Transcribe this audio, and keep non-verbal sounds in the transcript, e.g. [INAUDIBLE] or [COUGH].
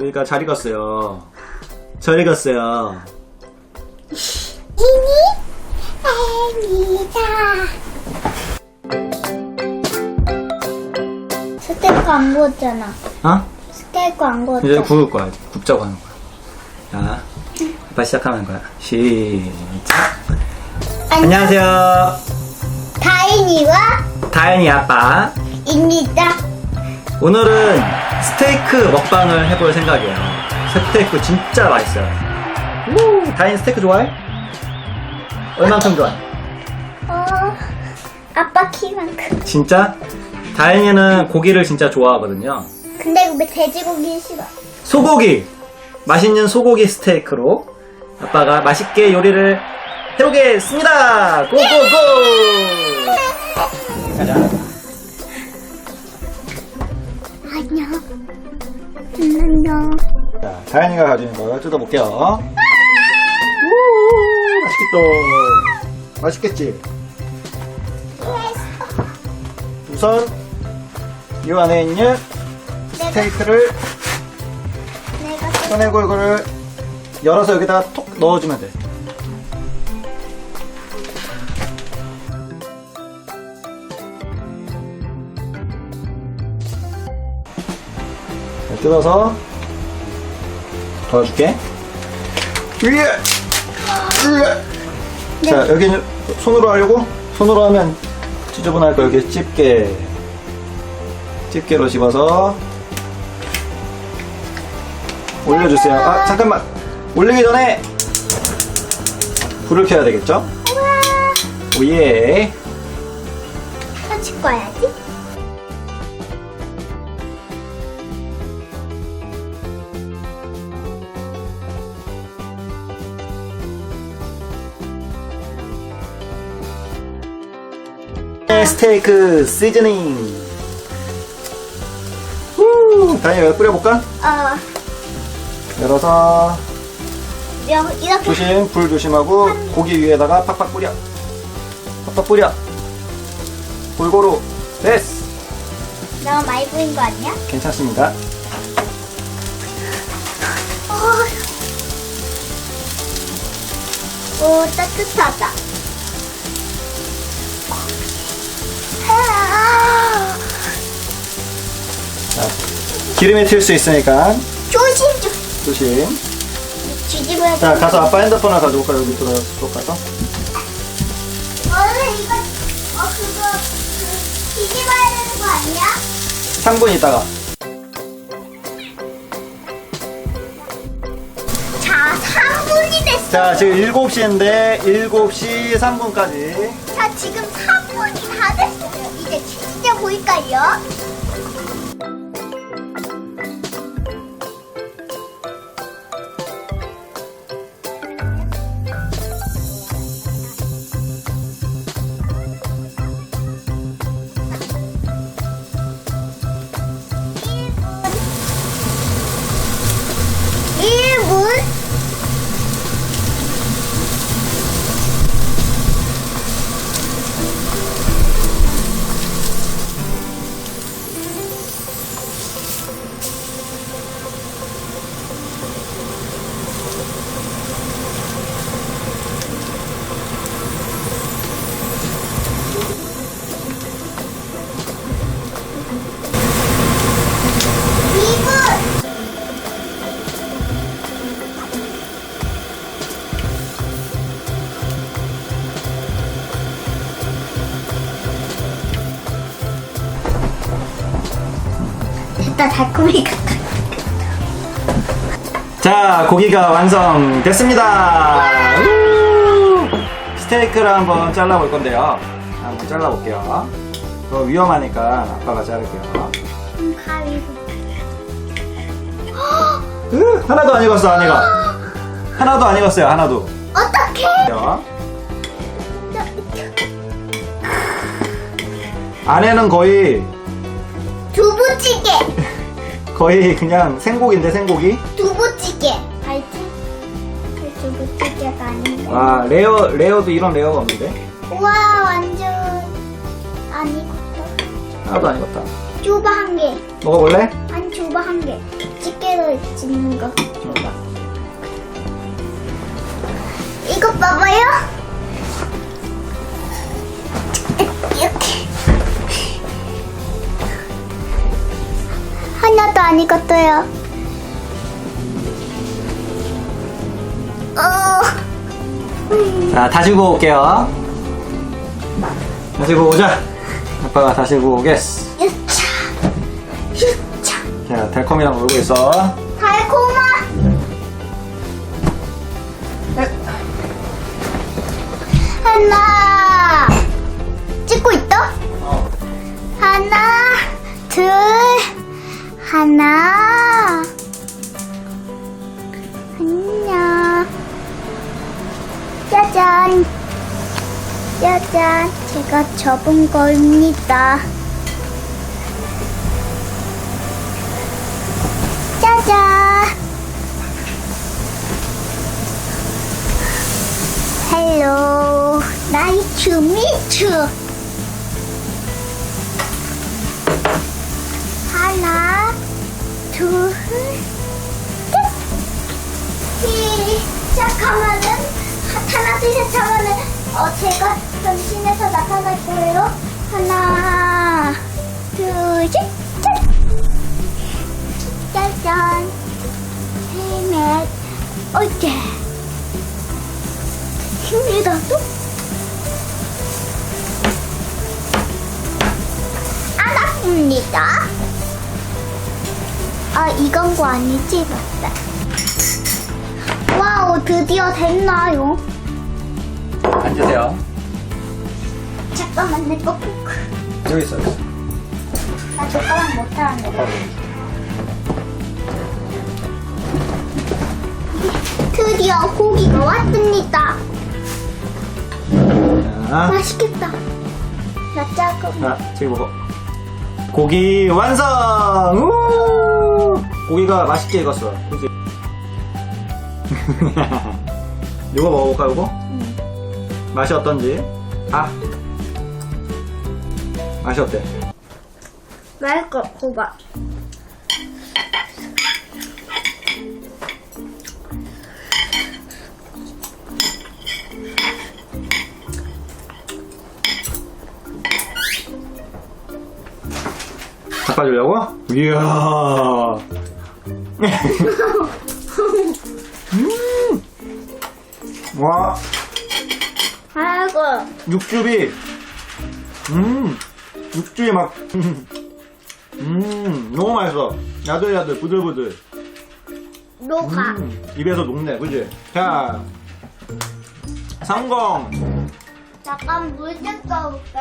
우리가 잘 익었어요. 잘 익었어요. 이니 애니다 스테이크 안 구웠잖아 어? 스테이크 안 이제 구웠잖아 구울 거야. 굽자고 하는 거야. 자, 아빠 시작하는 거야. 시작. 안녕하세요. 다인이와 다현이 아빠. 입니다 오늘은 스테이크 먹방을 해볼 생각이에요. 스테이크 진짜 맛있어요. 우, 다인 스테이크 좋아해? 얼만큼 좋아해? 어 아빠 키만큼 진짜? 다현이는 고기를 진짜 좋아하거든요. 근데 왜 돼지고기 싫어 소고기! 맛있는 소고기 스테이크로 아빠가 맛있게 요리를 해보겠습니다! 고고고! 가자. 안녕 안녕 자, 다현이가 가지는 거 뜯어볼게요. 우, 맛있겠다. 맛있겠지? 우선 이 안에 있는 스테이크를 내가 꺼내고 이거를 열어서 여기다가 톡 넣어주면 돼. 뜯어서 도와줄게. 위에! 위에! 자, 여기는 손으로 하려고? 손으로 하면 지저분할 거 여기 집게. 집게로 집어서 올려주세요. 아, 잠깐만. 올리기 전에 불을 켜야 되겠죠? 오예. 터치 꺼야지 스테이크 시즈닝. 후, 다니 왜 뿌려볼까? 어 열어서 명, 이렇게 조심, 불 조심하고 고기 위에다가 팍팍 뿌려. 팍팍 뿌려. 골고루. 됐어. 너무 많이 보인 거 아니야? 괜찮습니다. 오 따뜻하다 자, 기름이 튈 수 있으니까 조심 좀 조심. 뒤집어야 돼 자, 가서 아빠 핸드폰을 가져올까? 여기 들어, 쪽 가서. 원래 이거 어 그거 그 뒤집어야 되는 거 아니야? 3분 있다가. 자 3분이 됐어 자, 지금 7시인데 7시 3분까지. 자 지금 3분이 다 진짜 됐다 달콤이 같다 자, 고기가 완성됐습니다. 우! 스테이크를 한번 잘라볼 건데요. 한번 잘라볼게요. 그거 위험하니까 아빠가 자를게요. 가위로 으, 하나도 안 익었어, 아내가. 하나도 안 익었어요, 하나도. 어떡해 요. 안에는 거의, 두부찌개 거의 그냥 생고기인데, 생고기? 두부찌개 알지? 그 두부찌개가 아닌데 와, 레어, 레어도 이런 레어가 없는데? 우와 완전 안 익었다 하나도 안 익었다. 줘봐 한 개. 먹어볼래? 아니 줘봐 한 개. 집게로 집는 거 줘봐. 이거 봐봐요. 안 익었어요. 어. 자, 다시고 올게요. 다시고 오자. 아빠가 다시고 오겠어. 유차. 유차. 자, 달콤이랑 놀고 있어. 달콤아. 하나. 찍고 있다. 어. 하나, 둘, 하나. 안녕. 짜잔. 짜잔. 제가 접은 겁니다. 짜잔. 헬로. 나이스 미츠. 하면은 하나, 둘, 셋 하면은 어 제가 변신해서 나타날 거예요. 하나, 둘, 셋, 짠. 짜잔. 셋, 어째. 힘들다도? 알았습니다. 아, 이건 거 아니지? 맞다. 드디어 됐나요? 앉으세요. 잠깐만, 내 뽀뽀. 여기 있어, 여기 있어. 나 젓가락 못하는데. 드디어 고기가 왔습니다. 자, 맛있겠다. 나 작은 자, 지금 먹어. 고기 완성! 우! 고기가 맛있게 익었어. 그치? [LAUGHS] 이거 먹어볼까, 이거? 맛이 어떤지? 아! 맛이 어때? 맛있고 고봐. 닦아주려고? 이야. [LAUGHS] 와, 아이고. 육즙이, 음, 육즙이 막, 음, [LAUGHS] 음, 너무 맛있어. 야들야들, 부들부들. 녹아. 음, 입에서 녹네, 그지? 자, 성공! 잠깐 물 좀 떠올게.